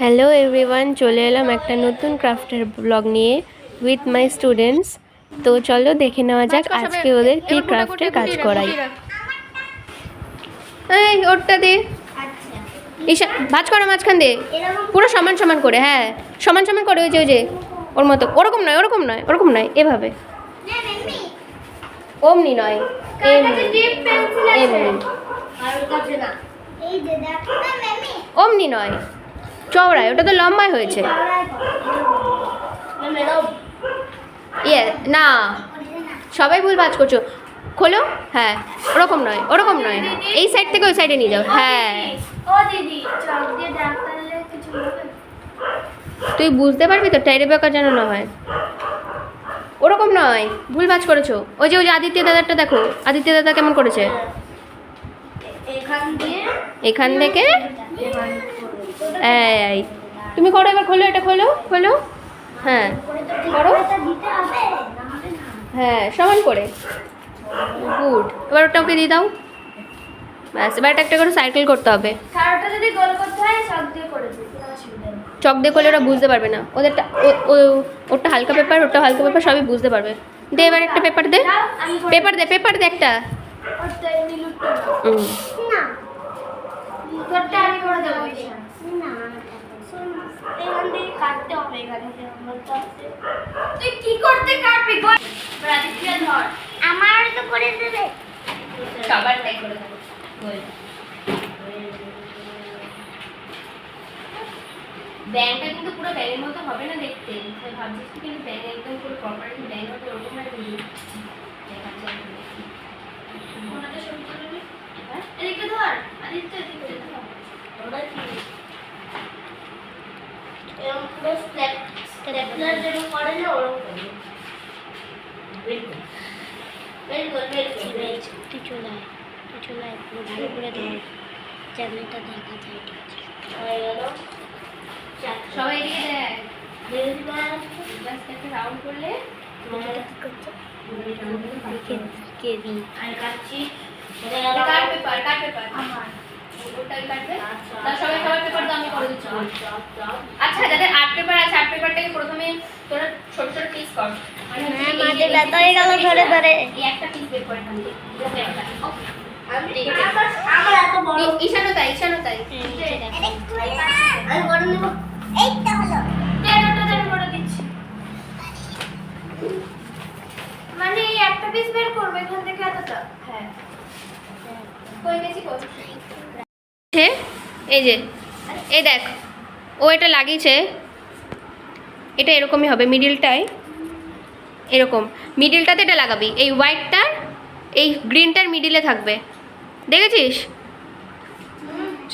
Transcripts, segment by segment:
Hello everyone চলে এলাম একটা নতুন ক্রাফটের ব্লগ নিয়ে উইথ মাই স্টুডেন্টস তো চলো দেখে নেওয়া যাক আজকে ওদের কি ক্রাফটের কাজ করাই। এই ওরটা দে। ঈশা ভাজ করো মাঝখান দিয়ে পুরো সমান সমান করে হ্যাঁ। সমান সমান করে ওই যে ওই যে ওর মতো। ওরকম নয় ওরকম নয় ওরকম নয় এভাবে। অমনি নয় এমনি। এমনি। অমনি নয়। চওড়ায় ওটা তো লম্বায় হয়েছে। ইয়ে না সবাই ভুল ভাজ করছ। খোলো? হ্যাঁ ওরকম নয় ওরকম নয়। এই সাইড থেকে ওই সাইডে নিয়ে যাও হ্যাঁ। তুই বুঝতে পারবি তো টাইরে বেকা যেন না হয়। ওরকম নয় ভুল ভাজ করেছ। ওই যে ওই যে আদিত্য দাদারটা দেখো আদিত্য দাদা কেমন করেছে? এখান থেকে এই তুমি করো এবার খোলো এটা খোলো খোলো। হ্যাঁ করো। হ্যাঁ সমান করে। গুড। এবার ওটা ওকে দিয়ে দাও। ব্যাস এবার একটা একটা করে সাইকেল করতে হবে। চক দিয়ে করলে ওরা বুঝতে পারবে না। ওদেরটা ও- ও- ওরটা হালকা পেপার ওটা হালকা পেপার সবই বুঝতে পারবে। দে এবার একটা পেপার দে। পেপার দে পেপার দে একটা। হুম। না তোরটা আমি করে দেবো ঈশা। না শোন, এখান থেকে কাটতে হবে এখান থেকে তুই কি করতে কাটবি? ধর। আমার তো করে দেবে। সবারটাই করে দেবো। ব্যাংকটা কিন্তু পুরো ব্যাঙের মতো হবে না দেখতে। ভাবছিস কিন্তু ব্যাঙ একদম পুরো প্রপারলি ব্যাঙ হবে ওরকম করে? এদিকে ধর আদিত্য এরকম পুরো স্টেপ স্টেপলার যেরকম করে না ওরকম করবি বের কর বের কর বের কর বের কর। তুই চলে আয় তুই চলে আয় পুরো ভালো করে ধর চ্যানেলটা দেখা যায় ঠিক আছে হয়ে গেল চাক সবাই এদিকে দেখ বের দিবার জাস্ট একটা রাউন্ড করলে এটা কি করছে কে কে দি আর কাটছি এটা এটা গেল কার পেপার কার পেপার আমার ওটাই কাটবে। আচ্ছা। তা সবাই সবার পেপার তো আমি করে দিচ্ছি। চক চক আচ্ছা যাদের আর্ট পেপার আছে আর্ট পেপারটাকে প্রথমে তোরা ছোট ছোট পিস কর। মানে হ্যাঁ, এই মাঝে ব্যথা হয়ে গেল ধরে ধরে। এই একটা পিস বের করে তাই তাই। আমি বড় নেব। হলো। বড় দিচ্ছি। মানে একটা পিস বের করবে এখান থেকে এতটা। হ্যাঁ। কই গেছি কই? ছে এই যে, এই দেখ, ও এটা লাগিয়েছে, এটা এরকমই হবে মিডিলটায় এরকম মিডিলটাতে এটা লাগাবি, এই হোয়াইটটার এই গ্রিনটার মিডিলে থাকবে, দেখেছিস?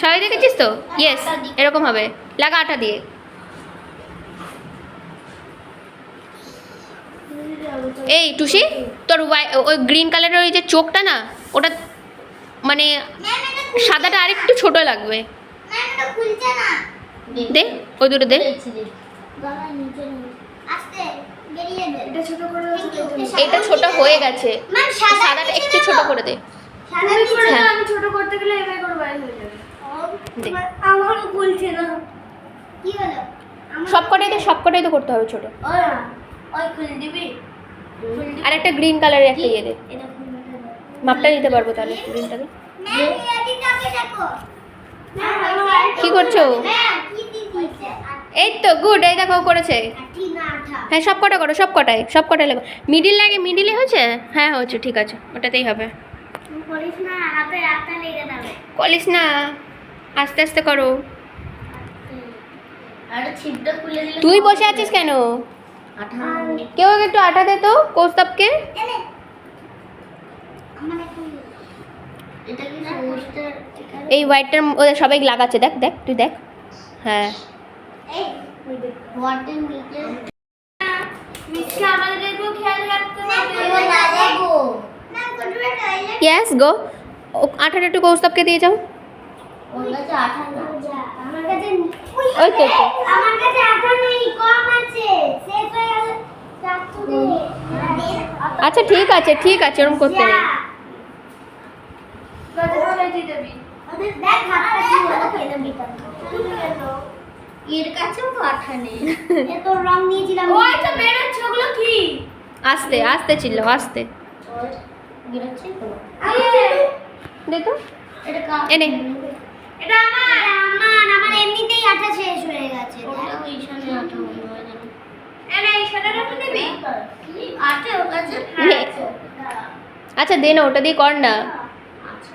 সবাই দেখেছিস তো? ইয়েস এরকম হবে, লাগা আটা দিয়ে। এই, টুসি, তোর ওই গ্রিন কালারের ওই যে চোখটা না, ওটা মানে সাদাটা আরেকটু ছোট লাগবে। ম্যাম এটা খুলছে না দে ওই দুটো দে। এটা ছোট করে এটা ছোট হয়ে গেছে। সাদাটা একটু ছোট করে দে। সাদা। আমি ছোট করতে গেলে এভাবে করে বাইরে হয়ে যাবে। দে। আমারও না। কি হলো? সব কটাই তো সব কটাই তো করতে হবে ছোট। ওই খুলে দিবি। আর একটা গ্রিন কালারের একটা ইয়ে দে। মাপটা নিতে পারব তাহলে দেখো কি করছ? এই তো গুড এই দেখো করেছে। হ্যাঁ সব কটা করো সব কটাই সব কটাই লাগো মিডিল লাগে মিডিলে হয়েছে? হ্যাঁ হয়েছে ঠিক আছে ওটাতেই হবে। কলিস না আস্তে আস্তে করো। তুই বসে আছিস কেন? কেউ একটু আটা দে তো কৌস্তবকে এটা কি সমস্যা এখানে এই হোয়াইটটার ওদের সবাই লাগাচ্ছে দেখ দেখ তুই দেখ। হ্যাঁ। ইয়েস গো আঠাটা কৌস্তবকে দিয়ে যাও। ওর কাছে আঠা না আমার কাছে ওই তো, তো। আমার কাছে আঠা নেই কম আছে। শেষ হয়ে গেল। আচ্ছা ঠিক আছে ঠিক আছে ওরকম করতে নেই ওদের দেখ হাতটা কি হলো খেলে বিকাল এর কাছেও নেই এত রং দিয়েছিলাম ওই তো বেরোচ্ছে ওগুলো কি আস্তে আস্তে চিল্লো আস্তে। বেরোচ্ছে তো দেখো। এটা এনে। এটা আমার আমার আমার এমনিতেই আঠা শেষ হয়ে গেছে এনে এই নিবি ওর কাছে আচ্ছা দে না ওটা দিয়ে কর না। আছে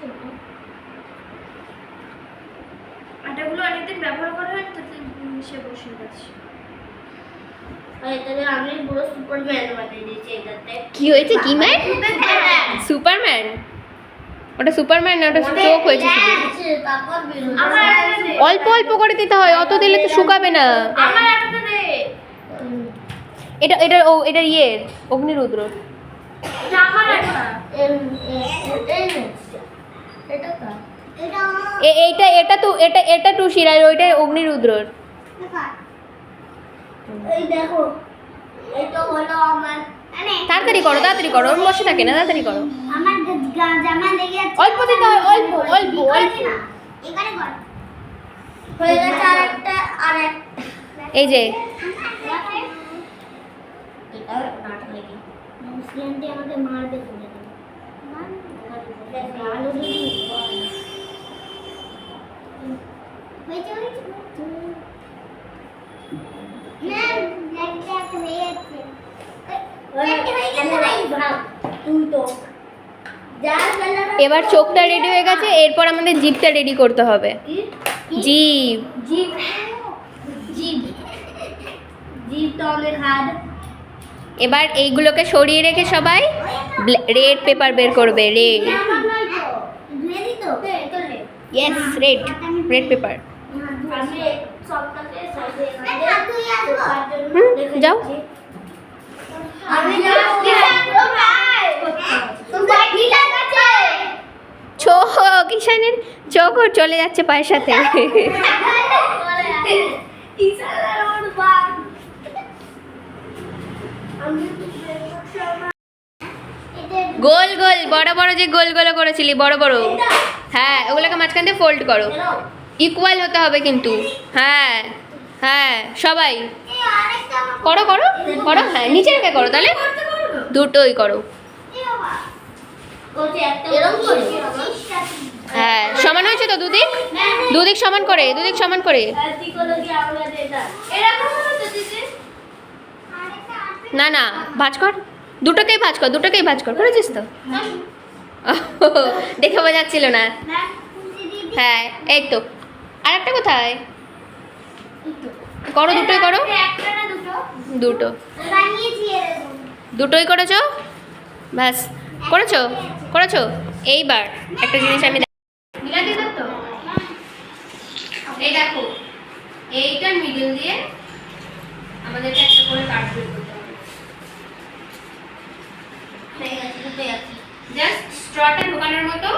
আটাগুলো অনেকদিন ব্যবহার করা হয় তো সে বসে গেছে আর তাহলে আমি পুরো সুপারম্যান বানিয়ে দিয়েছি এটাতে কি হয়েছে কি ম্যান সুপারম্যান ওটা সুপারম্যান না ওটা চোখ হয়েছে অল্প অল্প করে দিতে হয় অত দিলে তো শুকাবে না। এটা এটা ও এটা ইয়ের অগ্নিরুদ্র এটা আমার এইটা এটা তো এটা এটা টুসির আর ওইটা অগ্নিরুদ্রর। এই দেখো। এটা হলো আমার তাড়াতাড়ি করো তাড়াতাড়ি করো ওর বসে থাকে না তাড়াতাড়ি করো। আমার জামা লেগে যাচ্ছে অল্প দিতে হয় অল্প অল্প অল্প। এখানে কর হয়ে গেছে আর একটা আর একটা এই যে। আমাকে মারবে। হয়ে হয়ে এবার চোখটা রেডি হয়ে গেছে এরপর আমাদের জিভটা রেডি করতে হবে জীব তো অনেক হার্ড এবার এইগুলোকে সরিয়ে রেখে সবাই রেড পেপার বের করবে red yes red red paper যাও। কিষানের চোখ চলে যাচ্ছে পায়ের সাথে। গোল গোল বড় বড় যে গোল গোল করেছিলি বড় বড়। হ্যাঁ ওগুলোকে মাঝখান দিয়ে ফোল্ড করো। ইকুয়াল হতে হবে কিন্তু। হ্যাঁ হ্যাঁ সবাই। করো করো করো হ্যাঁ নিচে রেখে করো তাহলে দুটোই করো। হ্যাঁ সমান হয়েছে তো দুদিক? দুদিক সমান করে দুদিক সমান করে। এরকম হলো তো দিদি? না না ভাজ কর। দুটোকেই ভাজ কর দুটোকেই ভাজ কর করেছিস তো? দেখে বোঝাচ্ছিল না। হ্যাঁ এই তো। আর একটা কোথায় করো দুটোই করো। দুটো। দুটোই করেছ? ব্যাস। করেছ? করেছ? এইবার একটা জিনিস আমি এই দেখো এইটার মিডল দিয়ে আমাদেরকে একটা করে কাট বের করতে হয়ে গেছে দুটোই আছে জাস্ট স্ট্রটা ঢোকানোর মতো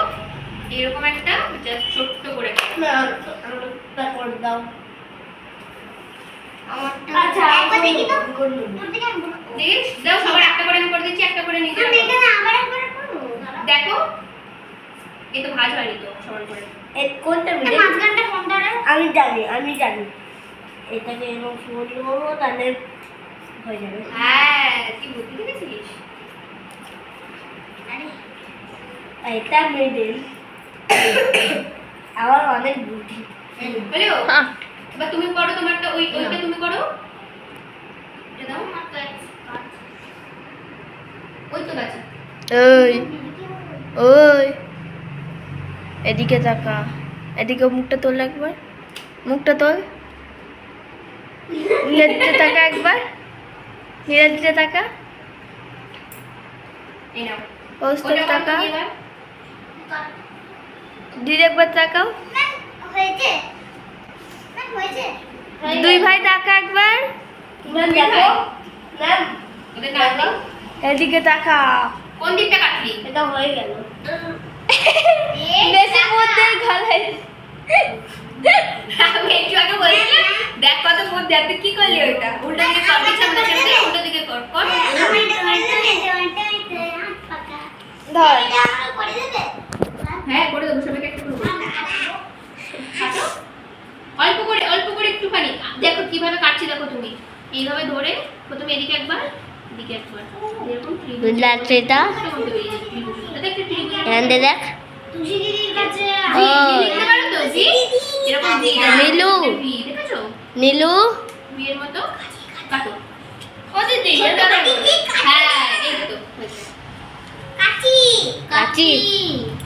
এরকম একটা জাস্ট ছোট্ট করে তারপর দাও। আচ্ছা, একবার দেখি তো। দেখিস? দাও সবার একটা করে আমি করে দিচ্ছি একটা করে নিজে আমি একবার দেখো এই তো ভাজ হয়নি তো সমান করে। কোনটা মাঝখানটা কোনটা আমি জানি আমি জানি। এটাকে এরকম ফোন করব তাহলে হয়ে যাবে। হ্যাঁ কি বুদ্ধি দেখেছিস আর এটা মিডিল আমার অনেক বুদ্ধি। এবার তুমি করো তোমারটা ওই ওইটা তুমি করো ওই তো গাছে। ওই ওই। এদিকে তাকা এদিকে মুখটা তোল একবার। মুখটা তোল। দিকে তাকা একবার। দিকে তাকা এই নাও। পোস্টের ওটা তাকা। দিদি একবার তাকাও দুই ভাই তাকা একবার। এদিকে তাকা কোন দিকটা কাটলি এটা হয়ে গেল বেশি মধ্যে গলায় আমি একটু আগে বলছিলাম দেখ কত কি করলি ওইটা উল্টো দিকে কর পিছনে উল্টো দিকে কর কর ধর হ্যাঁ করে দেবো সবাইকে একটা করে অল্প করে অল্প করে একটুখানি। দেখো কীভাবে কাটছি দেখো তুমি। এইভাবে ধরে প্রথমে এদিকে একবার এদিকে একবার। এরকম ত্রিভুজ। দেখ। তুষি দিদির কাছে ভি, ভি লিখতে পারো তো? ভি? এরকম নীলু। দেখেছ? নীলু। ভি মতো কাটো। ও দিদি ছোট্ট এটা করে। হ্যাঁ, এই তো, কাচি। কাচি।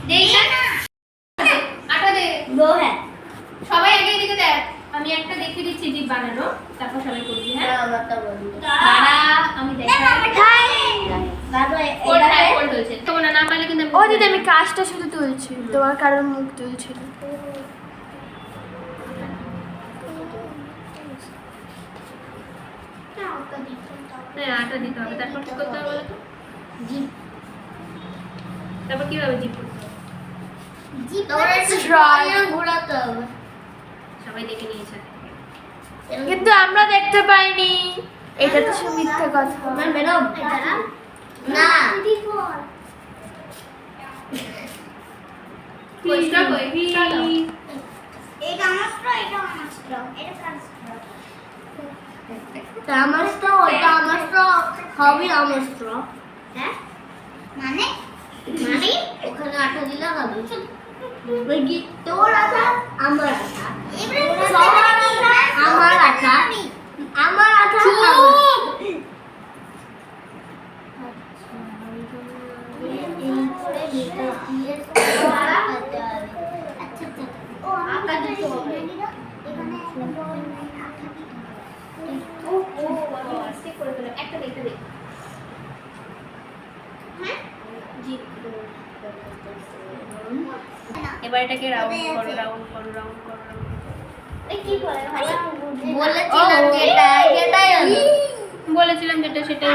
দে এটা। আটা দে। দো হ্যাঁ সবাই আগে এদিকে দেখ আমি একটা দেখিয়ে দিচ্ছি বানানো তারপর সবাই করবি হ্যাঁ আমারটা বন্ধ দাঁড়া আমি দেখাই হ্যাঁ ও দিদি কাজটা শুধু তুলছি তোমার মুখ তুলছিল হ্যাঁ আটা দিতে হবে তারপর কি করতে হবে তারপর কি হবে জিপ করতে হবে? তোমরা স্ট্রং ঘোরাতে হবে সবাই দেখে নিয়েছে। কিন্তু আমরা দেখতে পাইনি। এটা তো সব মিথ্যে কথা। ম্যাডাম না। আমার হবে আমার হ্যাঁ? মানে? মানে? ওখানে আঠা দিলে হবে। ওই তোর আঠা আমার আঠা আমার আঠা আমার এখানে একটা বড় লাইন আটা দিতে হবে ও ও বাবা আস্তে করে ফেলো একটা দে, একটা দে হ্যাঁ জিপ এবার এটাকে রাউন্ড করো রাউন্ড করো রাউন্ড করো রাউন্ড এই কি করে ভালো বলেছিলাম যেটা সেটাই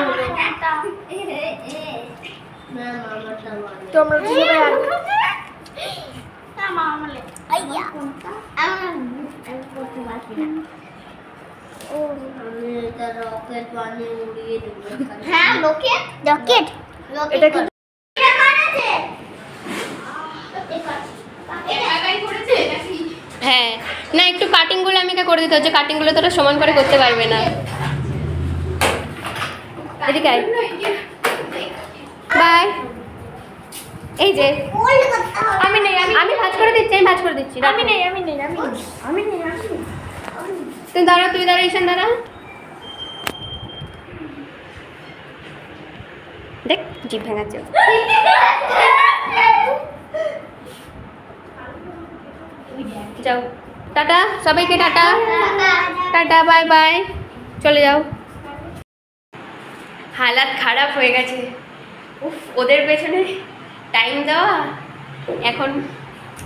তোমরা রকেট বানিয়ে উড়িয়ে দেবো হ্যাঁ রকেট রকেট এটা কি হ্যাঁ না একটু কাটিংগুলো আমাকে করে দিতে হচ্ছে। কাটিংগুলো তোরা সমান করে করতে পারবে না। এদিকে আয়। বাই। এই যে আমি নেই আমি আমি ভাজ করে দিচ্ছি আমি ভাজ করে দিচ্ছি আমি নেই আমি নেই আমি আমি নেই আমি তুই দাঁড়া তুই দাঁড়া ঈশান দাঁড়া দেখ জিভ ভেঙাচ্ছে। যাও। টাটা, সবাইকে টাটা। Tata, bye bye. চলে যাও। হালাত খারাপ হয়ে গেছে। উফ, ওদের পেছনে টাইম দেওয়া। এখন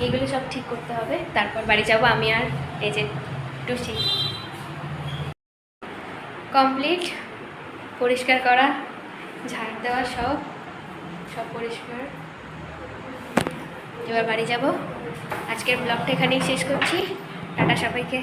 এগুলো সব ঠিক করতে হবে। তারপর বাড়ি যাব আমি আর এই যে টুসি। কমপ্লিট পরিষ্কার করা, ঝাড় দেওয়া সব সব পরিষ্কার। এবার বাড়ি যাব। আজকের ব্লগটা এখানেই শেষ করছি। টাটা সবাইকে।